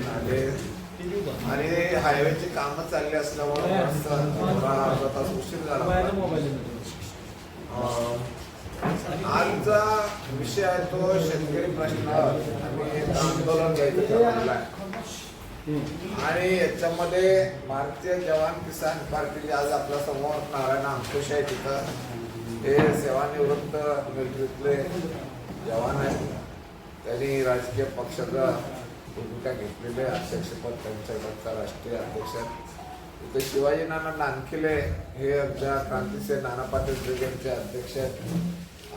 नाले आणि हायवेची कामं चालली असल्यामुळे जास्त थोडा अर्धा तास उशीर झाला. होता. अं, आजचा विषय आहे तो शेतकरी प्रश्नावर आम्ही एक आंदोलन घ्यायचं आणि याच्यामध्ये भारतीय जवान किसान पार्टीचे आज आपल्यासमोर नारायण अंकुश आहे तिथं. हे सेवानिवृत्त मिलिटरीतले जवान आहेत. त्यांनी राजकीय पक्षाचा भूमिका घेतलेली अध्यक्षपद त्यांच्याकडचा राष्ट्रीय अध्यक्ष इथे शिवाजी नाना नानखिले हे आमच्या क्रांतीचे नाना पाटील ब्रिगेडचे अध्यक्ष आहेत.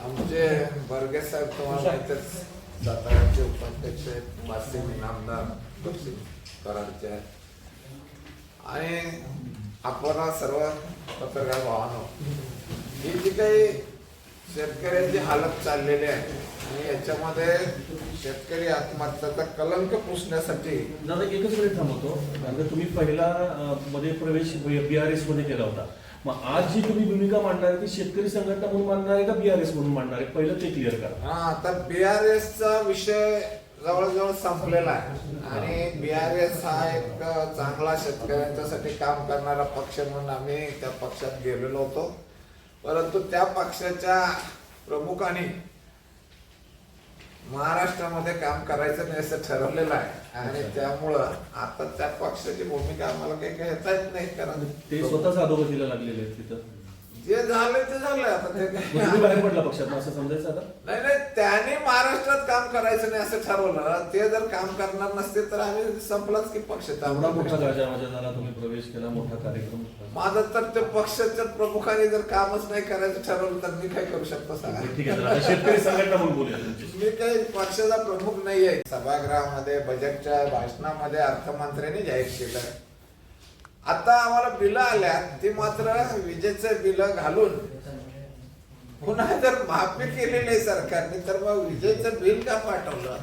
आमचे बर्गे साहेब तुम्हाला माहितीच साताऱ्याचे उपाध्यक्ष आहेत. वासिम इनामदार कराडचे आहेत. आणि आपण सर्व पत्रकार भावानो ही जी काही शेतकऱ्यांची हालत चाललेली आहे. आणि याच्यामध्ये शेतकरी आत्महत्याचा कलंक पुसण्यासाठी दादा एकच मिनिट थांबवतो. कारण तुम्ही पहिला मध्ये प्रवेश बीआरएसमध्ये केला होता. मग आज जी तुम्ही भूमिका मांडणार आहे ती शेतकरी संघटना म्हणून मांडणार आहे का बीआरएस म्हणून मांडणार आहे? पहिलं ते क्लिअर करा. हा आता बीआरएस चा विषय जवळजवळ संपलेला आहे. आणि बीआरएस हा एक चांगला शेतकऱ्यांच्यासाठी काम करणारा पक्ष म्हणून आम्ही त्या पक्षात गेलेलो होतो. परंतु त्या पक्षाच्या प्रमुखांनी महाराष्ट्रामध्ये काम करायचं नाही असं ठरवलेलं आहे. आणि त्यामुळं आता त्या पक्षाची भूमिका आम्हाला काही घेता येत नाही कारण ते स्वतःच अधोगतीला लागलेले आहेत तिथं. जे झालं ते झालं आता ते बाहेर पडला पक्षात असं समजायचं आता? नाही नाही त्याने महाराष्ट्रात काम करायचं नाही असं ठरवलं. ते जर काम करणार नसते तर आम्ही संपलाच की पक्ष एवढा मोठा गाजा माझ्या झाला तुम्ही प्रवेश केला मोठा कार्यक्रम माझं तर ते पक्षाच्या प्रमुखाने जर कामच नाही करायचं ठरवलं तर मी काय करू शकतो सांगा. ठीक आहे आता शेतकरी संघटना म्हणून बोलूया तुमची मी काही पक्षाचा प्रमुख नाही आहे. सभागृहामध्ये बजेटच्या भाषणामध्ये अर्थमंत्र्यांनी जाहीर केलं. आता आम्हाला बिलं आल्या ती मात्र विजेचं बिलं घालून पुन्हा जर माफी केलेली आहे सरकारने तर मग विजेचं बिल का पाठवलं?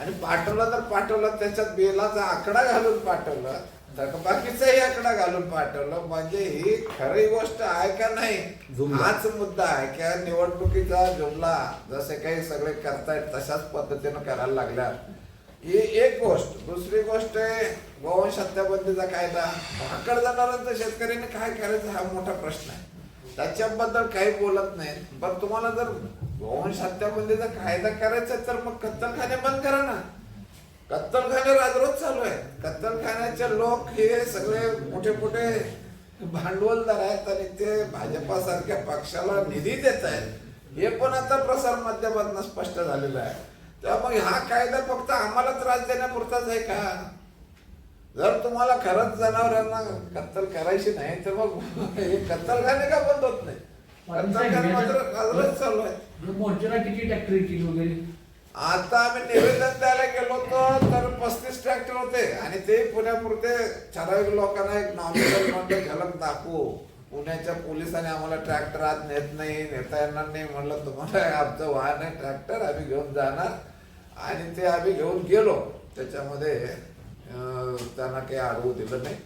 आणि पाठवलं तर पाठवलं त्याच्यात बिलाचा आकडा घालून पाठवलं थकबाकीचाही आकडा घालून पाठवलं म्हणजे ही खरी गोष्ट आहे का नाही. हाच मुद्दा आहे की निवडणुकीचा जुमला जसे काही सगळे करतायत तशाच पद्धतीनं करायला लागल्या. ही एक गोष्ट. दुसरी गोष्ट आहे गोवंश हत्याबंदीचा कायदा भाकड जाणाऱ्यांचा शेतकऱ्यांनी काय करायचं हा मोठा प्रश्न आहे. त्याच्याबद्दल काही बोलत नाही पण तुम्हाला जर गोवंश हत्याबंदीचा कायदा करायचा तर मग कत्तलखाने बंद करा ना. कत्तलखाने राजरोज चालू आहे. कत्तलखान्याचे लोक हे सगळे मोठे मोठे भांडवलदार आहेत आणि ते भाजपासारख्या पक्षाला निधी देत आहेत. हे पण आता प्रसार माध्यमातून स्पष्ट झालेलं आहे. त्यामुळे हा कायदा फक्त आम्हाला त्रास देण्यापुरताच आहे का? जर तुम्हाला खरंच जनावरांना कत्तल करायची नाही तर मग हे कत्तलखाने का बंद होत नाही? कत्तलखाने मात्र राजरोज चालू आहे. मोर्चाला किती ट्रॅक्टर केली वगैरे? आता आम्ही निवेदन द्यायला गेलो होतो तर पस्तीस ट्रॅक्टर होते. आणि ते पुण्यापुरते ठराविक लोकांना एक नॉमिनलमध्ये झलक दाखवू. पुण्याच्या पोलिसांनी आम्हाला ट्रॅक्टर आज नेत नाही नेता येणार नाही म्हणलं तुम्हाला आमचं वाहन आहे ट्रॅक्टर आम्ही घेऊन जाणार. आणि ते आम्ही घेऊन गेलो. त्याच्यामध्ये त्यांना काही अडवू दिलं नाही.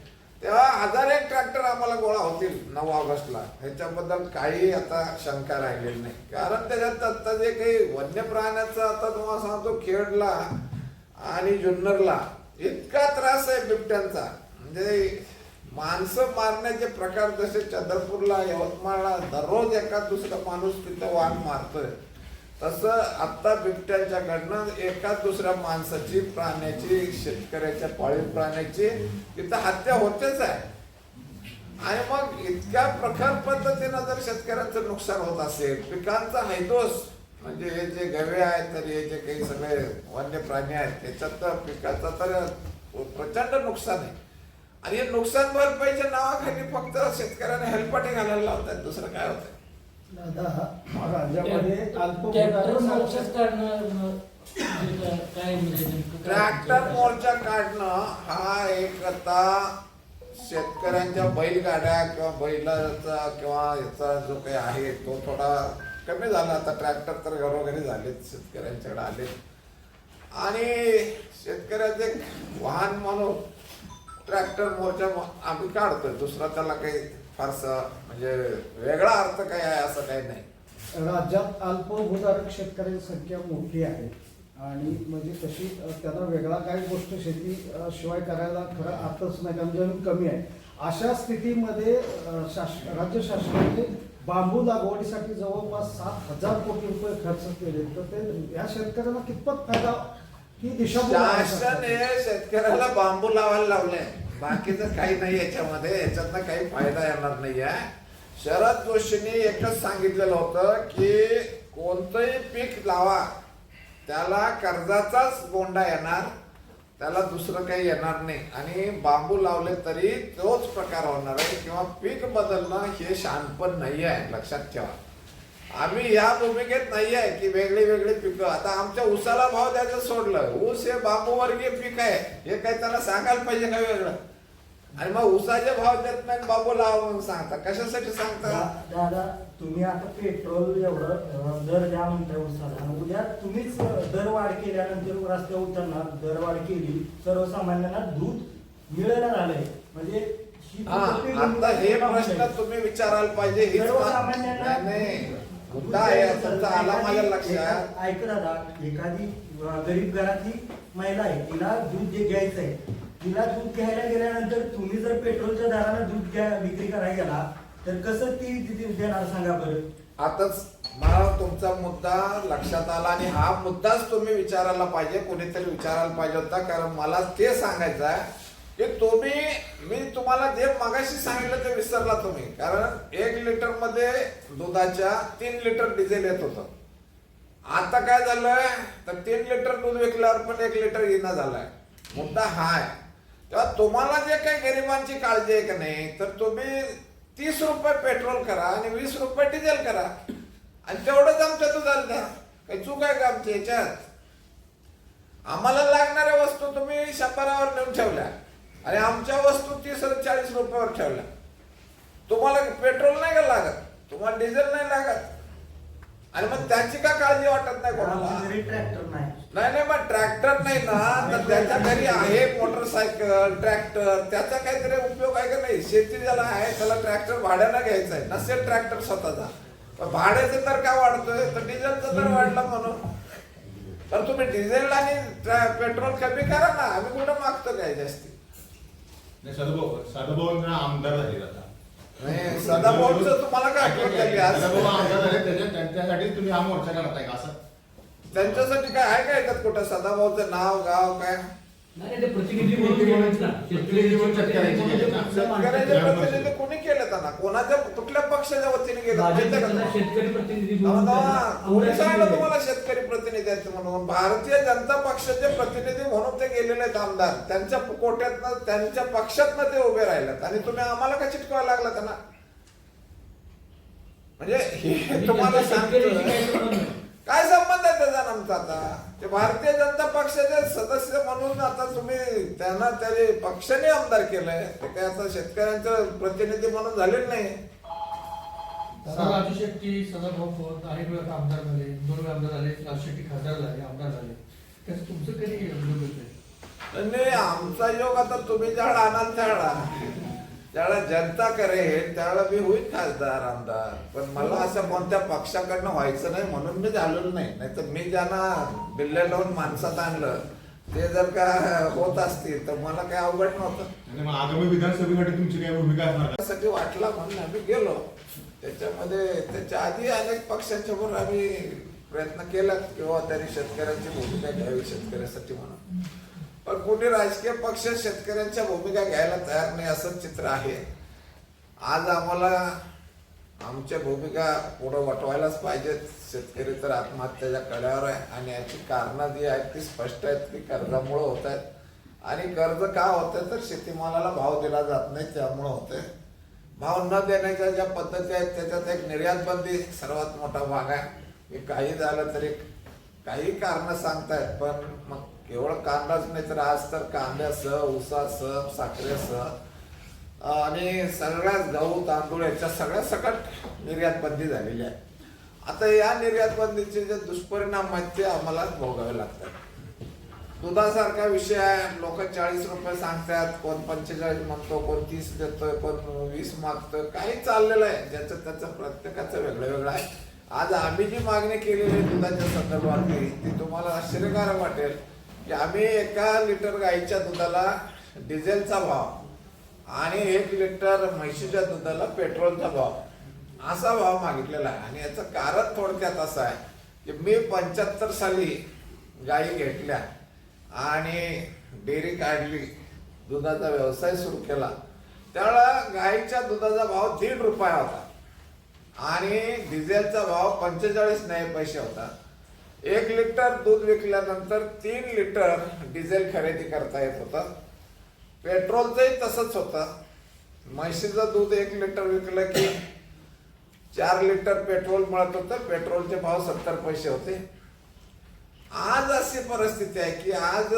तेव्हा हजार एक ट्रॅक्टर आम्हाला गोळा होतील नऊ ऑगस्टला. ह्याच्याबद्दल काही आता शंका राहिलेली नाही. कारण त्याच्यात आता जे काही वन्य प्राण्याचा आता तुम्हाला सांगतो खेडला आणि जुन्नरला इतका त्रास आहे बिबट्यांचा. म्हणजे माणसं मारण्याचे प्रकार जसे चंद्रपूरला यवतमाळला दररोज एका दुसरा माणूस तिथं वाघ मारतोय. तसं आत्ता बिबट्यांच्याकडनं एका दुसऱ्या माणसाची प्राण्याची शेतकऱ्याच्या पाळीव प्राण्याची तिथं हत्या होतेच आहे. आणि मग इतक्या प्रखर पद्धतीनं जर शेतकऱ्यांचं नुकसान होत असेल पिकांचा हैदोस म्हणजे हे जे गवे आहेत तर हे जे काही सगळे वन्य प्राणी आहेत त्याच्यात तर पिकाचं तर प्रचंड नुकसान आहे. आणि हे नुकसान भरपाईच्या नावाखाली फक्त शेतकऱ्यांना हेलपाटे घालायला लावतात दुसरं काय होतं दादा राज्यामध्ये ट्रॅक्टर अल्प मोर्चाच काढणं म्हणजे काय- म्हणजे काय? ट्रॅक्टर मोर्चा काढणं हा एक आता शेतकऱ्यांच्या बैलगाड्या किंवा बैलाचा किंवा याचा जो काही आहे तो थोडा कमी झाला. आता ट्रॅक्टर तर घरोघरी झालेत शेतकऱ्यांच्याकडे आले आणि शेतकऱ्याचे वाहन म्हणून ट्रॅक्टर मोर्चा आम्ही काढतोय. दुसरा त्याला काही फारसा म्हणजे वेगळा अर्थ काय आहे असं काही नाही. राज्यात अल्पभूधारक शेतकऱ्यांची संख्या मोठी आहे. आणि म्हणजे तशी त्यांना वेगळा काही गोष्ट शेती शिवाय करायला खरं अर्थच नाही कारण जमीन कमी आहे. अशा स्थितीमध्ये शास राज्य शासनाने बांबू लागवडीसाठी जवळपास सात हजार कोटी रुपये खर्च केले. तर ते या शेतकऱ्यांना कितपत फायदा ही दिशाभूल आहे? शासन सरकारची. हे शेतकऱ्याला बांबू लावायला लावले. बाकीचं काही नाही याच्यामध्ये. याच्यातनं काही फायदा येणार नाही आहे. शरद जोशींनी एकच सांगितलेलं होतं की कोणतंही पीक लावा त्याला कर्जाचाच बोंडा येणार त्याला दुसरं काही येणार नाही. आणि बांबू लावले तरी तोच प्रकार होणार आहे किंवा पीक बदलणं हे शानपण नाही आहे लक्षात ठेवा. आम्ही या भूमिकेत नाही आहे की वेगळी वेगळी पिकं. आता आमच्या ऊसाला भाव द्यायचं सोडलं. ऊस हे बांबू वर्गीय पीक आहे. हे काही त्याला सांगायला पाहिजे का वेगळं? आणि मग ऊसाचे भाव देत नाही आणि बांबू लावा म्हणून सांगता कशासाठी सांगता दादा तुम्ही आता पेट्रोल एवढं दर द्या म्हणताय उसाला. आणि उद्या तुम्हीच अं, दरवाढ केल्यानंतर रस्त्यावर उतरणार दरवाढ केली सर्वसामान्यांना दूध मिळायला झालंय म्हणजे ही हा आता हे प्रश्न? तुम्ही विचारायला पाहिजे. हीच सर्वसामान्यांना नाही. मुद्दा आहे आला माझ्या लक्षात. ऐक दादा एखादी गरीब घरातली महिला आहे तिला दूध जे घ्यायचंय तिला दूध घ्यायला गेल्यानंतर तुम्ही जर पेट्रोलच्या दरानं दूध घ्या विक्री करायला गेला तर कसं ती ती देणार सांगा बरं? आताच मला तुमचा मुद्दा लक्षात आला आणि हा मुद्दाच तुम्ही विचारायला पाहिजे कोणीतरी विचारायला पाहिजे होता कारण मला ते सांगायचं आहे की तुम्ही मी तुम्हाला जे मगाशी सांगितलं ते विसरला तुम्ही. कारण एक लिटरमध्ये दुधाच्या तीन लिटर डिझेल येत होतं. आता काय झालंय? तर तीन लिटर दूध विकल्यावर पण एक लिटर येणं झालाय. मुद्दा हा आहे. तेव्हा तुम्हाला जे काही गरिबांची काळजी आहे का नाही तर तुम्ही तीस रुपये पेट्रोल करा आणि वीस रुपये डिझेल करा. आणि तेवढंच आमच्या दुधाला द्या. काही चूक आहे का आमची याच्यात? आम्हाला लागणाऱ्या वस्तू तुम्ही शंभरावर नेऊन ठेवल्या. आणि आमच्या वस्तू तीस चाळीस रुपयावर ठेवल्या. तुम्हाला पेट्रोल नाही का लागत? तुम्हाला डिझेल नाही लागत? आणि मग त्याची का काळजी वाटत नाही कोणाला? नाही. नाही नाही मग ट्रॅक्टर नाही ना. तर त्याच्या घरी आहे मोटरसायकल ट्रॅक्टर. त्याचा काहीतरी उपयोग आहे का नाही? शेती ज्याला आहे त्याला ट्रॅक्टर भाड्यानं घ्यायचा आहे. नसेल ट्रॅक्टर स्वतःचा. पण भाड्याचा दर का वाढतोय? तर डिझेलचा दर वाढला म्हणून. तर तुम्ही डिझेल आणि ट्रॅ- पेट्रोल कमी करा ना. आम्ही कुठं मागतो काय जास्ती? सदाभाऊ सदाभाऊ आमदार झाले आता. नाही सदाभाऊचं तुम्हाला काय आठवण झाली आज? सदाभाऊ आमदार झाले त्याच्या- त्यांच्यासाठी तुम्ही हा मोर्चा करताय का असं? त्यांच्यासाठी काय आहे का याच्यात कुठं? सदाभाऊचं नाव गाव काय? नाही ते प्रतिनिधी म्हणून शेतकऱ्यांचे प्रतिनिधी कोणी त्यांना कोणाच्या कुठल्या पक्षाच्या वतीने गेलं माहिती आहे का भाजपचा तुम्हाला? शेतकरी प्रतिनिधी अहो, म्हणून ना, त्यांना कोणी सांगितलं आमदारकी तुम्हाला शेतकरी प्रतिनिधी आहेत म्हणून भारतीय जनता पक्षाचे प्रतिनिधी म्हणून ते गेलेले आहेत आमदार. त्यांच्या कोट्यातनं त्यांच्या पक्षातनं ते उभे राहिलेत. आणि तुम्ही आम्हाला का चिटकावं लागला त्यांना? म्हणजे हे. तुम्हाला सांगतो. काय संबंध आहे त्याचा आमचा आता? ते भारतीय जनता पक्षाचे सदस्य म्हणून आता तुम्ही त्यांना त्याचे पक्षाने आमदार केलंय. ते काय आता शेतकऱ्यांचं प्रतिनिधी म्हणून झालेलं नाही. राजू शेट्टी सदाभाऊ खोत अनेक वेळा आमदार झाले दोन वेळा आमदार झाले राजू शेट्टी खासदार झाले आमदार झाले. त्याचं तुमचं कधी विरोध होतोय नाही आमचा योग आता तुम्ही ज्यावेळा आणाल त्यावेळा ज्यावेळा जनता करेल त्यावेळेला मी होईल खासदार आमदार. पण मला असं कोणत्या पक्षाकडनं व्हायचं नाही म्हणून मी झालेलो नाही. नाहीतर मी ज्यांना बिल्ल्या लावून माणसात आणलं ते जर का होत असतील तर मला काय अवघड नव्हतं. आगामी विधानसभेसाठी तुमची काय भूमिका असणार वाटला म्हणून आम्ही गेलो. त्याच्यामध्ये त्याच्या आधी अनेक पक्षांच्या आम्ही प्रयत्न केला किंवा त्यांनी शेतकऱ्यांची भूमिका घ्यावी शेतकऱ्यासाठी म्हणून. पण कुठे राजकीय पक्ष शेतकऱ्यांच्या भूमिका घ्यायला तयार नाही असं चित्र आहे. आज आम्हाला आमच्या भूमिका पुढं वटवायलाच पाहिजेत. शेतकरी तर आत्महत्याच्या कड्यावर आहे आणि याची कारणं जी आहेत ती स्पष्ट आहेत की कर्जामुळं होत आहेत. आणि कर्ज का होतं तर शेतीमालाला भाव दिला जात नाही त्यामुळं होतंय भाव न देण्याच्या ज्या पद्धती आहेत त्याच्यात एक निर्यातबंदी सर्वात मोठा भाग आहे. की काही झालं तरी काही कारणं सांगतायत पण मग केवळ कांदाच नाही तर आज तर कांद्यासह ऊसासह साखरेसह आणि सगळ्याच गहू तांदूळ याच्या सगळ्या सकट निर्यात बंदी झालेली आहे. आता या निर्यात बंदीचे जे दुष्परिणाम आहेत ते आम्हाला भोगावे लागतात. दुधासारखा विषय आहे लोक चाळीस रुपये सांगतात कोण पंचेचाळीस म्हणतो कोण तीस देतोय कोण वीस मागतोय काही चाललेलं आहे. ज्याचं त्याचं प्रत्येकाचं वेगळं वेगळं आहे. आज आम्ही जी मागणी केलेली आहे दुधाच्या संदर्भात ती तुम्हाला आश्चर्यकारक वाटेल. की आम्ही एका लिटर गाईच्या दुधाला डिझेलचा भाव आणि एक लिटर म्हशीच्या दुधाला पेट्रोलचा भाव असा भाव मागितलेला आहे. आणि याचं कारण थोडक्यात असं आहे की मी पंच्याहत्तर साली गाई घेतल्या आणि डेअरी काढली दुधाचा व्यवसाय सुरू केला. त्यावेळा गाईच्या दुधाचा भाव दीड रुपया होता आणि डिझेलचा भाव पंचेचाळीस नाही पैसे होता. एक लिटर दूध विकल्यानंतर तीन लिटर डिझेल खरेदी करता येत होतं. पेट्रोलचंही तसंच होतं. म्हशीचं दूध एक लिटर विकलं की चार लिटर पेट्रोल मिळत होतं. पेट्रोलचे भाव सत्तर पैसे होते. आज अशी परिस्थिती आहे की आज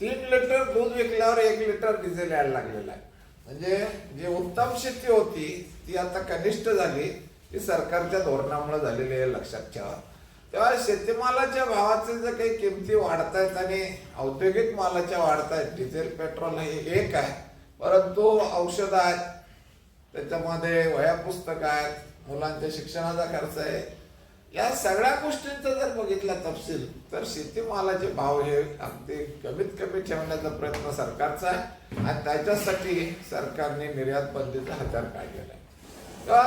तीन लिटर दूध विकल्यावर एक लिटर डिझेल यायला लागलेलं आहे. म्हणजे जी उत्तम शेती होती ती आता कनिष्ठ झाली ती सरकारच्या धोरणामुळे झालेली आहे लक्षात ठेवा. तेव्हा शेतीमालाच्या भावाचे जर काही किमती वाढतायत आणि औद्योगिक मालाच्या वाढतायत डिझेल पेट्रोल हे एक आहे. परंतु औषध आहेत त्याच्यामध्ये वह्या पुस्तक आहेत मुलांच्या शिक्षणाचा खर्च आहे. या सगळ्या गोष्टींचा जर बघितला तपशील तर शेतीमालाचे भाव हे अगदी कमीत कमी ठेवण्याचा प्रयत्न सरकारचा आहे. आणि त्याच्यासाठी सरकारने निर्यात बंदीचा हत्यार काढलेला आहे. तेव्हा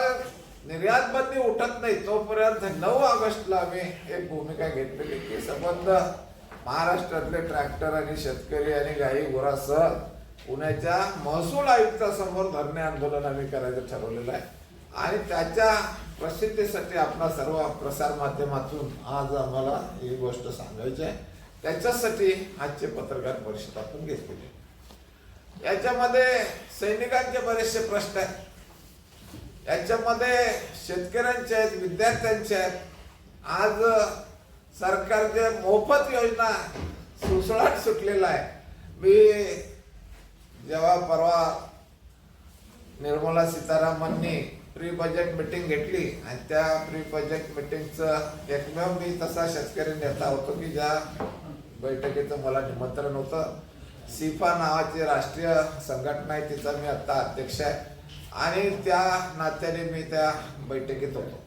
निर्यात बंदी उठत नाही तोपर्यंत नऊ ऑगस्टला आम्ही एक भूमिका घेतलेली की संबंध महाराष्ट्रातले ट्रॅक्टर आणि शेतकरी आणि गाई गुरासह पुण्याच्या महसूल आयुक्तासमोर धरणे आंदोलन आम्ही करायचं ठरवलेलं आहे. आणि त्याच्या प्रसिद्धीसाठी आपला सर्व प्रसार माध्यमातून आज आम्हाला ही गोष्ट सांगायची आहे. त्याच्यासाठी आजचे पत्रकार परिषद आपण घेतलेली याच्यामध्ये सैनिकांचे बरेचसे प्रश्न आहेत. याच्यामध्ये शेतकऱ्यांचे आहेत विद्यार्थ्यांचे आहेत. आज सरकारचे मोफत योजना सुसळाट सुटलेला आहे. मी जेव्हा परवा निर्मला सीतारामननी प्री बजेट मिटिंग घेतली आणि त्या प्री बजेट मिटिंगचं एकमेव मी तसा शेतकरी नेता होतो की ज्या बैठकीचं मला निमंत्रण होतं. सिफा नावाची राष्ट्रीय संघटना आहे तिचा मी आता अध्यक्ष आहे. आणि त्या नात्याने मी त्या बैठकीत होतो.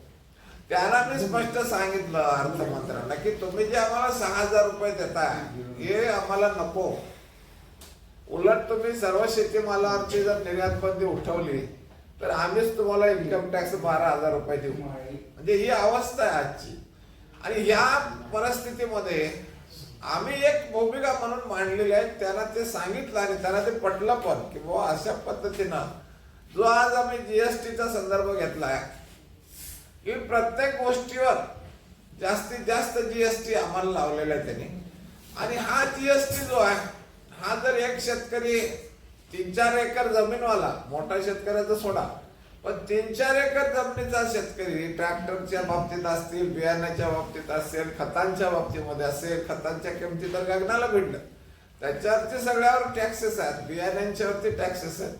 त्यांना मी स्पष्ट सांगितलं अर्थमंत्र्यांना की तुम्ही जे आम्हाला सहा हजार रुपये देताय हे आम्हाला नको. उलट तुम्ही सर्व शेतीमालावरची जर निर्यात बंदी उठवली तर आम्हीच तुम्हाला इन्कम टॅक्स बारा हजार रुपये देऊ. म्हणजे ही अवस्था आहे आजची. आणि या परिस्थितीमध्ये आम्ही एक भूमिका म्हणून मांडलेली आहे त्यांना ते सांगितलं आणि त्यांना ते पटलं पण की बाबा अशा पद्धतीनं जो आज आम्ही जीएसटीचा संदर्भ घेतलाय की प्रत्येक गोष्टीवर जास्तीत जास्त जीएसटी आम्हाला लावलेला आहे त्यांनी. आणि हा जीएसटी जो आहे हा जर एक शेतकरी तीन चार एकर जमीनवाला मोठा शेतकऱ्याचा सोडा पण तीन चार एकर जमिनीचा शेतकरी ट्रॅक्टरच्या बाबतीत असतील बियाण्याच्या बाबतीत असेल खतांच्या बाबतीमध्ये असेल खतांच्या किमती तर गगनाला भिडलं. त्याच्यावरती सगळ्यावर टॅक्सेस आहेत बियाण्यांच्यावरती टॅक्सेस आहेत.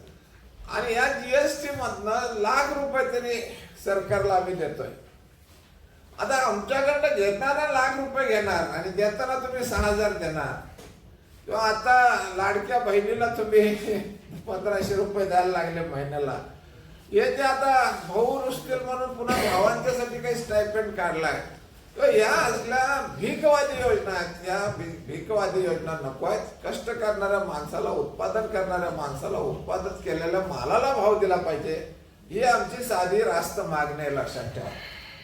आणि या जीएसटी मधनं लाख रुपये तरी सरकारला आम्ही देतोय. आता आमच्याकडनं घेताना लाख रुपये घेणार आणि देताना तुम्ही सहा हजार देणार. किंवा आता लाडक्या बहिणीला तुम्ही पंधराशे रुपये द्यायला लागले महिन्याला. हे जे आता भाऊ रुसतील म्हणून पुन्हा भावांच्यासाठी काही स्टायपेंड काढलाय. आहे या असल्या भीकवादी योजना आहेत या भीकवादी योजना नको आहेत. कष्ट करणाऱ्या माणसाला उत्पादन करणाऱ्या माणसाला उत्पादन केलेल्या मालाला भाव दिला पाहिजे. ही आमची साधी रास्त मागणी आहे लक्षात ठेवा.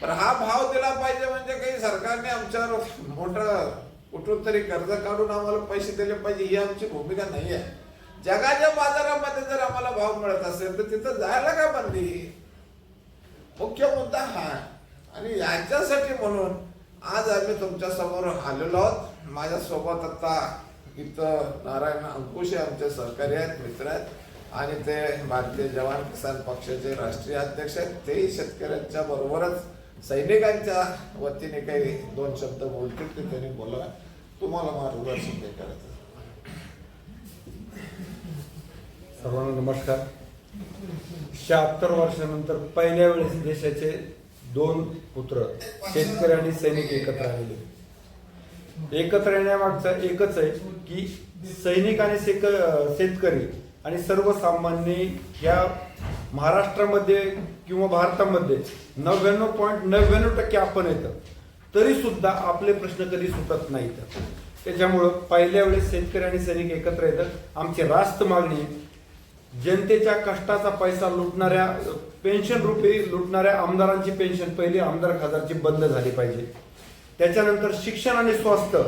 पण हा भाव दिला पाहिजे म्हणजे काही सरकारने आमच्यावर मोठं कुठून तरी कर्ज काढून आम्हाला पैसे दिले पाहिजे ही आमची भूमिका नाही आहे जगाच्या बाजारामध्ये जर आम्हाला भाव मिळत असेल तर तिथं जायला का बंदी? मुख्य मुद्दा हा आहे. आणि याच्यासाठी म्हणून आज आम्ही तुमच्यासमोर आलेलो आहोत. माझ्यासोबत आता इथं नारायण अंकुश हे आमचे सहकारी आहेत मित्र आहेत. आणि ते भारतीय जवान किसान पक्षाचे राष्ट्रीय अध्यक्ष आहेत. तेही शेतकऱ्यांच्या बरोबरच सैनिकांच्या वतीने काही दोन शब्द बोलतील ते त्यांनी बोला तुम्हाला मार्गदर्शन ते करायचं? सर्वांना नमस्कार. शहात्तर वर्षानंतर पहिल्या वेळेस देशाचे दोन पुत्र शेतकरी आणि सैनिक एकत्र आलेले. एकत्र येण्यामागचं एकच आहे की सैनिक आणि शेक शेतकरी आणि सर्वसामान्य या महाराष्ट्रामध्ये किंवा भारतामध्ये नव्याण्णव पॉईंट नव्याण्णव टक्के आपण येतं. तरी सुद्धा आपले प्रश्न कधी सुटत नाहीत. त्याच्यामुळं पहिल्या वेळेस शेतकरी आणि सैनिक एकत्र येतात. आमची रास्त मागणी जनतेच्या कष्टाचा पैसा लुटणाऱ्या पेन्शन रुपी लुटणाऱ्या आमदारांची पेन्शन पहिली आमदार खासदारची बंद झाली पाहिजे. त्याच्यानंतर शिक्षण आणि स्वास्थ्य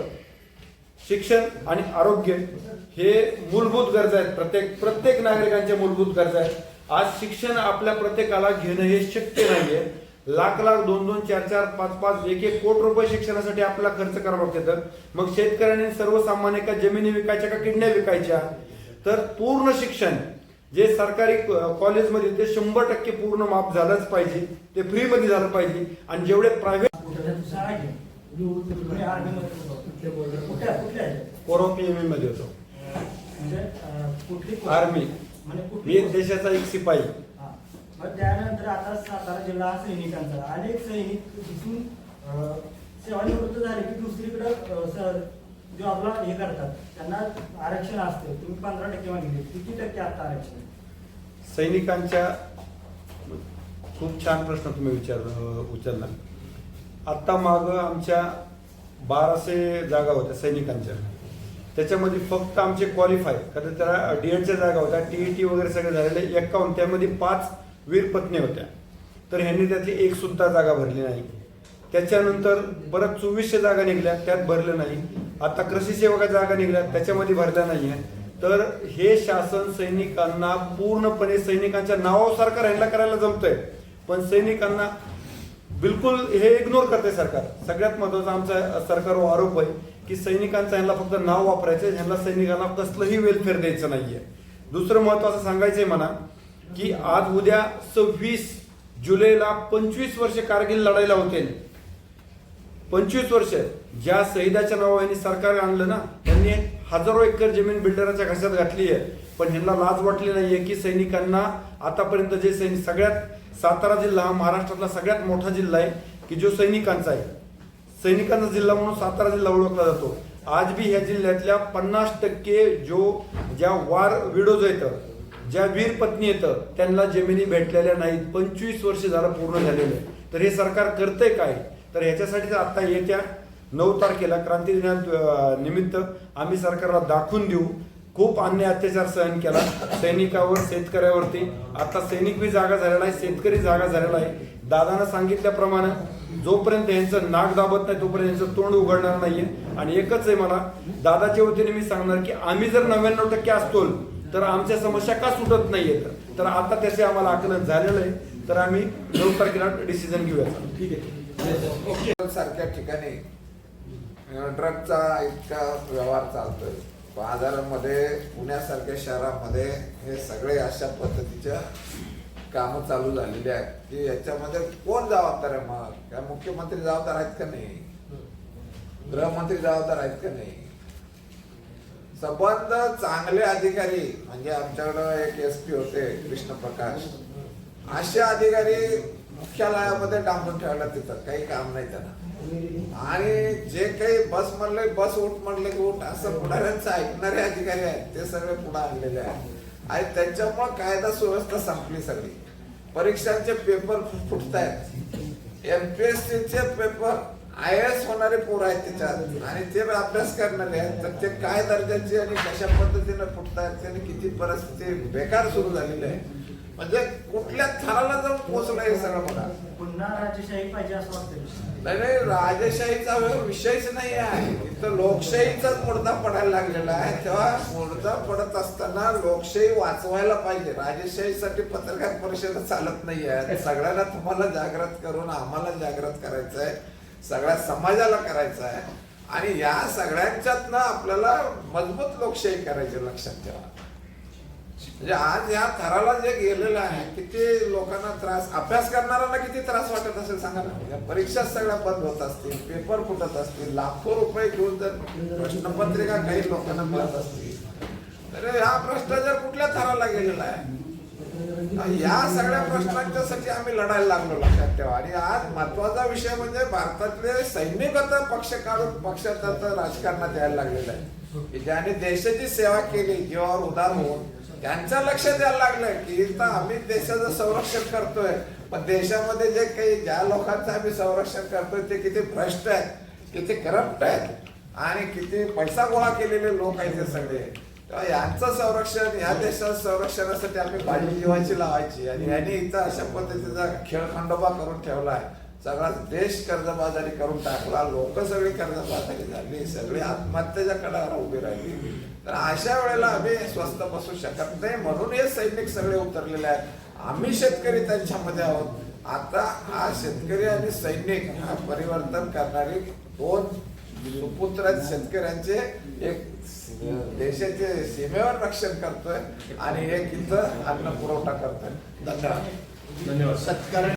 शिक्षण आणि आरोग्य हे मूलभूत गरजा आहेत. प्रत्येक प्रत्येक नागरिकांच्या मूलभूत गरजा आहेत. आज शिक्षण आपल्या प्रत्येकाला घेणं हे शक्य नाहीये. लाख लाख दोन दोन चार चार पाच पाच एक एक कोट रुपये शिक्षणासाठी आपल्याला खर्च करावा लागते मग शेतकऱ्यांनी सर्वसामान्य का जमिनी विकायच्या का किडण्या विकायच्या? तर पूर्ण शिक्षण जे सरकारी कॉलेजमध्ये ते शंभर टक्के पूर्ण माफ झालंच पाहिजे. ते फ्रीमध्ये झालं पाहिजे. आणि जेवढे प्रायव्हेट शाळा घे. मध्ये होतो. म्हणजे कुठली आर्मी म्हणजे मी देशाचा एक शिपाई हा. मग त्यानंतर आता सातारा जिल्हा हा सैनिकांचा. अनेक सैनिक तिथून सेवानिवृत्त झाले की दुसरीकडे जॉबला हे करतात. त्यांना आरक्षण असते. तुम्ही पंधरा टक्के मागितले किती टक्के आता आरक्षण? सैनिकांच्या खूप छान प्रश्न तुम्ही विचार उचलला. आत्ता माग आमच्या बाराशे जागा होत्या सैनिकांच्या. त्याच्यामध्ये फक्त आमचे क्वालिफाय कारण त्याला डीएडच्या जागा होत्या डी ई टी वगैरे सगळे झालेले एक्कावन्न त्यामध्ये पाच वीर पत्नी होत्या. तर ह्यांनी त्यातली एक सुद्धा जागा भरली नाही. त्याच्यानंतर परत चोवीसशे जागा निघल्या त्यात भरलं नाही. आता कृषी सेवका जागा निघल्या त्याच्यामध्ये भरल्या नाही तर हे शासन सैनिकांना पूर्णपणे सैनिकांच्या नावासारखं राहायला करायला जमतंय. पण सैनिकांना बिलकुल हे इग्नोर करते सरकार. सगळ्यात महत्त्वाचा आमचा सरकारवर आरोप आहे की सैनिकांचा ह्यांना फक्त नाव वापरायचं ह्यांना सैनिकांना कसलंही वेलफेअर द्यायचं नाहीये. दुसरं महत्वाचं सांगायचंय म्हणा की आज उद्या सव्वीस जुलैला पंचवीस वर्ष कारगिल लढायला होते पंचवीस वर्ष ज्या शहिदाच्या नावाने सरकार आणलं ना त्यांनी हजारो एकर जमीन बिल्डराच्या घशात घातली आहे. पण ह्यांना लाज वाटली नाहीये की सैनिकांना आतापर्यंत जे सैनिक सगळ्यात सातारा जिल्हा हा महाराष्ट्रातला सगळ्यात मोठा जिल्हा आहे की जो सैनिकांचा आहे. सैनिकांचा जिल्हा म्हणून सातारा जिल्हा ओळखला जातो. आज बी ह्या जिल्ह्यातल्या पन्नास टक्के जो ज्या वार विडोज येतं ज्या वीर पत्नी येतं त्यांना जमिनी भेटलेल्या नाहीत. पंचवीस वर्ष झालं पूर्ण झालेलं आहे. तर हे सरकार करतंय काय? तर ह्याच्यासाठी आत्ता येत्या नऊ तारखेला क्रांती दिना निमित्त आम्ही सरकारला दाखवून देऊ. खूप अन्याय अत्याचार सहन केला. सैनिकावर शेतकऱ्यावरती. आता सैनिक बी जागा झालेला आहे शेतकरी जागा झालेला आहे दादानं सांगितल्याप्रमाणे जोपर्यंत यांचं नाक दाबत नाही तोपर्यंत यांचं तोंड उघडणार नाहीये. आणि एकच आहे मला दादाच्या वतीने मी सांगणार की आम्ही जर नव्याण्णव टक्के असतो तर आमच्या समस्या का सुटत नाहीये तर आता त्याचे आम्हाला आकलन झालेलं आहे. तर आम्ही नऊ तारखेला डिसिजन घेऊया. ठीक आहे. सारख्या ठिकाणी ड्रगचा इतका व्यवहार चालतोय. बाजारामध्ये पुण्यासारख्या शहरामध्ये हे सगळे अशा पद्धतीच्या कामं चालू झालेली आहेत. की याच्यामध्ये कोण जबाबदार आहे मग? काय मुख्यमंत्री जबाबदार आहेत का नाही? गृहमंत्री जबाबदार आहेत का नाही? संबंध चांगले अधिकारी म्हणजे आमच्याकडं एक एस पी होते कृष्ण प्रकाश असे अधिकारी मुख्यालयामध्ये डांबून ठेवला तिथं. काही काम नाही त्यांना. आणि जे काही बस म्हणले बस उठ म्हणले की उठ. असं पुढाऱ्यांचं ऐकणारे अधिकारी आहेत. ते सगळे पुढे आणलेले आहेत. आणि त्यांच्यामुळे कायदा सुव्यवस्था संपली सगळी. परीक्षांचे पेपर फुटत आहेत एमपीएससी चे पेपर आय एस होणारे पोरं आहेत त्याच्यात आणि ते अभ्यास करणारे आहेत. तर ते काय दर्जाचे आणि कशा पद्धतीने फुटतायत त्याने किती परिस्थिती बेकार सुरू झालेली आहे. म्हणजे कुठल्या थराला जाऊन पोहोचलं हे सगळं बघा. पुन्हा राजेशाही पाहिजे असं वाटतं नाही नाही राजेशाहीचा विषयच नाही आहे. इथं लोकशाहीचाच मुडदा पडायला लागलेला आहे. तेव्हा मुडदा पडत असताना लोकशाही वाचवायला पाहिजे. राजेशाहीसाठी पत्रकार परिषद चालत नाही आहे. सगळ्यांना तुम्हाला जागृत करून आम्हाला जागृत करायचं आहे. सगळ्या समाजाला करायचं आहे. आणि या सगळ्यांच्यातनं आपल्याला मजबूत लोकशाही करायची लक्षात ठेवा. म्हणजे आज या थराला जे गेलेलं आहे किती लोकांना त्रास अभ्यास करणाऱ्यांना किती त्रास वाटत असेल सांगा ना. परीक्षा सगळ्या बंद होत असतील पेपर फुटत असतील लाखो रुपये घेऊन जर प्रश्नपत्रिका काही लोकांना मिळत असतील तर हा भ्रष्टाचार कुठल्या थराला गेलेला आहे या सगळ्या प्रश्नांच्यासाठी आम्ही लढायला लागलो लक्षात ठेवा. आणि आज महत्त्वाचा विषय म्हणजे भारतातले सैनिक आता पक्ष काढून पक्षात आता राजकारणात यायला लागलेलं आहे. ज्याने देशाची सेवा केली जीवावर उदार होऊन त्यांचं लक्ष द्यायला लागलं की इथं आम्ही देशाचं संरक्षण करतोय. पण देशामध्ये जे काही ज्या लोकांचं आम्ही संरक्षण करतोय ते किती भ्रष्ट आहेत किती करप्ट आहेत आणि किती पैसा गोळा केलेले लोक आहेत ते सगळे. तेव्हा यांचं संरक्षण या देशाचं संरक्षणासाठी आम्ही बाजी जीवाची लावायची. आणि यांनी इथं अशा पद्धतीचा खेळ खंडोबा करून आहे. सगळा देश कर्जबाजारी करून टाकला लोक सगळी कर्जबाजारी झाली सगळी आत्महत्येच्या कडावर उभी राहिली. तर अशा वेळेला आम्ही स्वस्त बसू शकत नाही. म्हणून हे सैनिक सगळे उतरलेले आहेत. आम्ही शेतकरी त्यांच्यामध्ये आहोत. आता हा शेतकरी आणि सैनिक हा परिवर्तन करणारी दोन सुपुत्र शेतकऱ्यांचे एक देशाचे सीमेवर रक्षण करतोय आणि एक इथं अन्न पुरवठा करतोय. धन्यवाद. धन्यवाद.